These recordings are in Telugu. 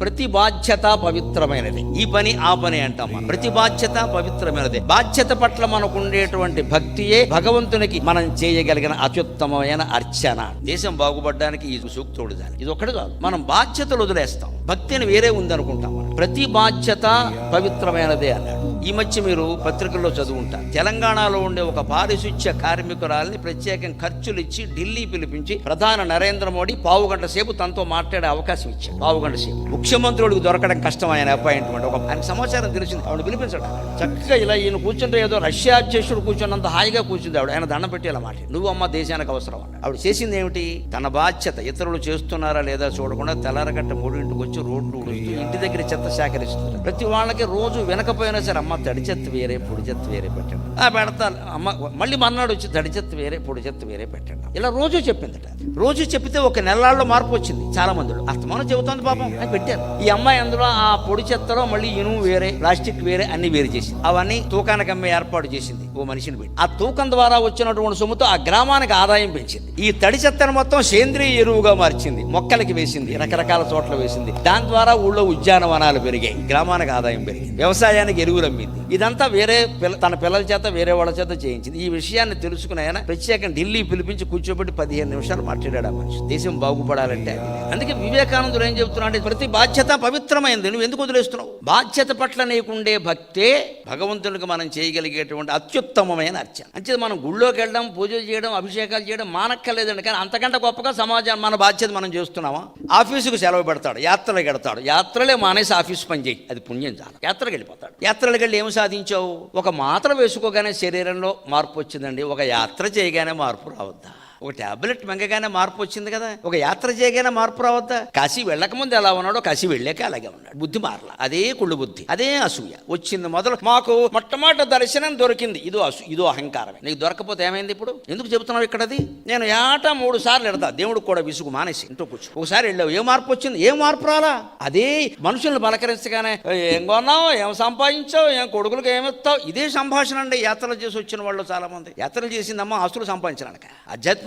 ప్రతి బాధ్యత పవిత్రమైనది. ఈ పని ఆ పని అంటాం. ప్రతి బాధ్యత పవిత్రమైనది. బాధ్యత పట్ల మనకు ఉండేటువంటి భక్తియే భగవంతునికి మనం చేయగలిగిన అత్యుత్తమమైన అర్చన. దేశం బాగుపడడానికి ఈ సూక్తుడు దాని. ఇది ఒక్కటి కాదు. మనం బాధ్యతలు వదిలేస్తాం. భక్తి అని వేరే ఉందనుకుంటాం. ప్రతి బాధ్యత పవిత్రమైనదే అన్నాడు. ఈ మధ్య మీరు పత్రికల్లో చదువుంటారు. తెలంగాణలో ఉండే ఒక పారిశుధ్య కార్మికురాల్ని ప్రత్యేకం ఖర్చులు ఇచ్చి ఢిల్లీ పిలిపించి ప్రధాని నరేంద్ర మోడీ పావు గంట సేపు తనతో మాట్లాడే అవకాశం ఇచ్చారు. పావు గంట సేపు. ముఖ్యమంత్రుడికి దొరకడం కష్టం ఆయన అపాయింట్మెంట్. ఒక ఆయన సమాచారం తెలిసింది. ఆవిడ పిలిపించడం. చక్కగా ఇలా ఈయన కూర్చుంటే ఏదో రష్యా అధ్యక్షుడు కూర్చున్నంత హాయిగా కూర్చుంది ఆవిడ. ఆయన దండం పెట్టి ఇలా మాట. నువ్వు అమ్మ దేశానికి అవసరం అన్న ఆవిడ చేసింది ఏమిటి? తన బాధ్యత. ఇతరులు చేస్తున్నారా లేదా చూడకుండా తెల్లారగట్ట మూడింటికి వచ్చి రోడ్లు ఇంటి దగ్గర చెత్త సేకరిస్తుంది ప్రతి వాళ్ళకి రోజు వెనకపోయినా సరే అమ్మ తడి చెత్త వేరే పొడి చెత్త వేరే పెట్టండి. ఆ పెడతా అమ్మ మళ్ళీ మర్నాడు వచ్చి తడి చెత్త వేరే పొడి చెత్త వేరే పెట్టండి. ఇలా రోజు చెప్పిందట. రోజు చెప్పితే ఒక నెలల్లో మార్పు వచ్చింది చాలా మందిలో అస్తమానం చెబుతోంది పాపం. అని పెట్టారు. ఈ అమ్మాయి అందులో ఆ పొడి చెత్తలో మళ్ళీ ఇనుము వేరే ప్లాస్టిక్ వేరే అన్ని వేరు చేసింది. అవన్నీ తూకానికి అమ్మే ఏర్పాటు చేసింది ఓ మనిషిని పెట్టి. ఆ తూకం ద్వారా వచ్చినటువంటి సొమ్ముతో ఆ గ్రామానికి ఆదాయం పెంచింది. ఈ తడి చెత్తను మొత్తం సేంద్రియ ఎరువుగా మార్చింది. మొక్కలకి వేసింది రకరకాల చోట్ల వేసింది. దాని ద్వారా ఊళ్ళో ఉద్యానవనాలు పెరిగాయి. గ్రామానికి ఆదాయం పెరిగింది. వ్యవసాయానికి ఎరువులు ఇది ఇదంతా వేరే పిల్ల తన పిల్లల చేత వేరే వాళ్ళ చేత చేయించింది. ఈ విషయాన్ని తెలుసుకుని ఆయన ప్రత్యేకంగా ఢిల్లీ పిలిపించి కూర్చోబెట్టి పదిహేను నిమిషాలు మాట్లాడాడు ఆ మనిషి. దేశం బాగుపడాలంటే. అందుకే వివేకానందుడు ఏం చెబుతున్నాడు ప్రతి బాధ్యత పవిత్రమైంది. నువ్వు ఎందుకు వదిలేస్తున్నావు? బాధ్యత పట్ల నీకుండే భక్తే భగవంతునికి మనం చేయగలిగేటువంటి అత్యుత్తమమైన అర్చన. అంతే మనం గుళ్ళోకి వెళ్ళడం పూజలు చేయడం అభిషేకాలు చేయడం మానక్కర్లేదండి. కానీ అంతకంటే గొప్పగా సమాజం మన బాధ్యత మనం చేస్తున్నామా? ఆఫీసుకు సెలవు పెడతాడు యాత్రలు గడతాడు. యాత్రలే మానేసి ఆఫీస్ పని చేయి. అది పుణ్యం చాలా. యాత్రలకు వెళ్ళిపోతాడు. యాత్రలకు వెళ్ళి ఏమి సాధించావు? ఒక మాత్ర వేసుకోగానే శరీరంలో మార్పు వచ్చిందండి. ఒక యాత్ర చేయగానే మార్పు రావద్దా? ఒక టాబ్లెట్ మింగగానే మార్పు వచ్చింది కదా. ఒక యాత్ర చేయగానే మార్పు రావద్దా? కాశీ వెళ్ళక ముందు ఎలా ఉన్నాడో కాశీ వెళ్ళాక అలాగే ఉన్నాడు. బుద్ధి మారలా. అదే కుళ్ళు బుద్ధి అదే అసూయ. వచ్చింది మొదలు మాకు మొట్టమొదటి దర్శనం దొరికింది. ఇదో అసూ ఇదో అహంకారమే. నీకు దొరకపోతే ఏమైంది ఇప్పుడు? ఎందుకు చెబుతున్నావు ఇక్కడది? నేను ఏటా మూడు సార్లు ఎడతా. దేవుడికి కూడా విసుగు మానేసి. ఇంట్లో కూర్చో. ఒకసారి వెళ్ళావు. ఏ మార్పు వచ్చింది? ఏ మార్పు రాలా? అదే మనుషుల్ని పలకరించగానే ఏం కొన్నావు? ఏం సంపాదించావు? ఏం కొడుకులకు ఏమిస్తావు ఇదే సంభాషణ అండి యాత్రలు చేసి వచ్చిన వాళ్ళు చాలా మంది యాత్రలు చేసిందమ్మా ఆస్తులు సంపాదించడానికి.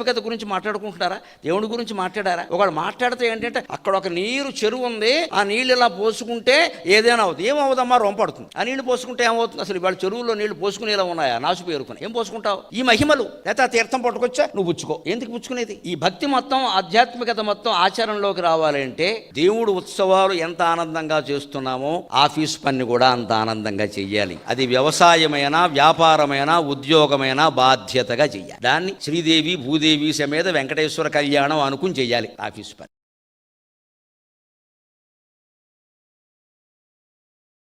ఆధ్యాత్మికత గురించి మాట్లాడుకుంటున్నారా? దేవుడి గురించి మాట్లాడారా? ఒకడు మాట్లాడితే ఏంటంటే అక్కడ ఒక నీరు చెరువు ఉంది. ఆ నీళ్ళు ఇలా పోసుకుంటే ఏదైనా అవుతుంది. ఏమవుదమ్మా రొంపడుతుంది ఆ నీళ్ళు పోసుకుంటే ఏమవుతుంది అసలు వాళ్ళ చెరువులో నీళ్ళు పోసుకునేలా ఉన్నాయా? నాసు పేరుకుని. ఏం పోసుకుంటావు? ఈ మహిమలు. లేదా తీర్థం పట్టుకొచ్చా? నువ్వు పుచ్చుకో. ఎందుకు పుచ్చుకునేది? ఈ భక్తి మొత్తం ఆధ్యాత్మికత మొత్తం ఆచరణలోకి రావాలంటే దేవుడు ఉత్సవాలు ఎంత ఆనందంగా చేస్తున్నామో ఆఫీస్ పని కూడా అంత ఆనందంగా చెయ్యాలి. అది వ్యవసాయమైన వ్యాపారమైన ఉద్యోగమైన బాధ్యతగా చెయ్యాలి. దాన్ని శ్రీదేవి భూదేవి సమేత వెంకటేశ్వర కళ్యాణం అనుకుని చేయాలి ఆఫీస్ పని.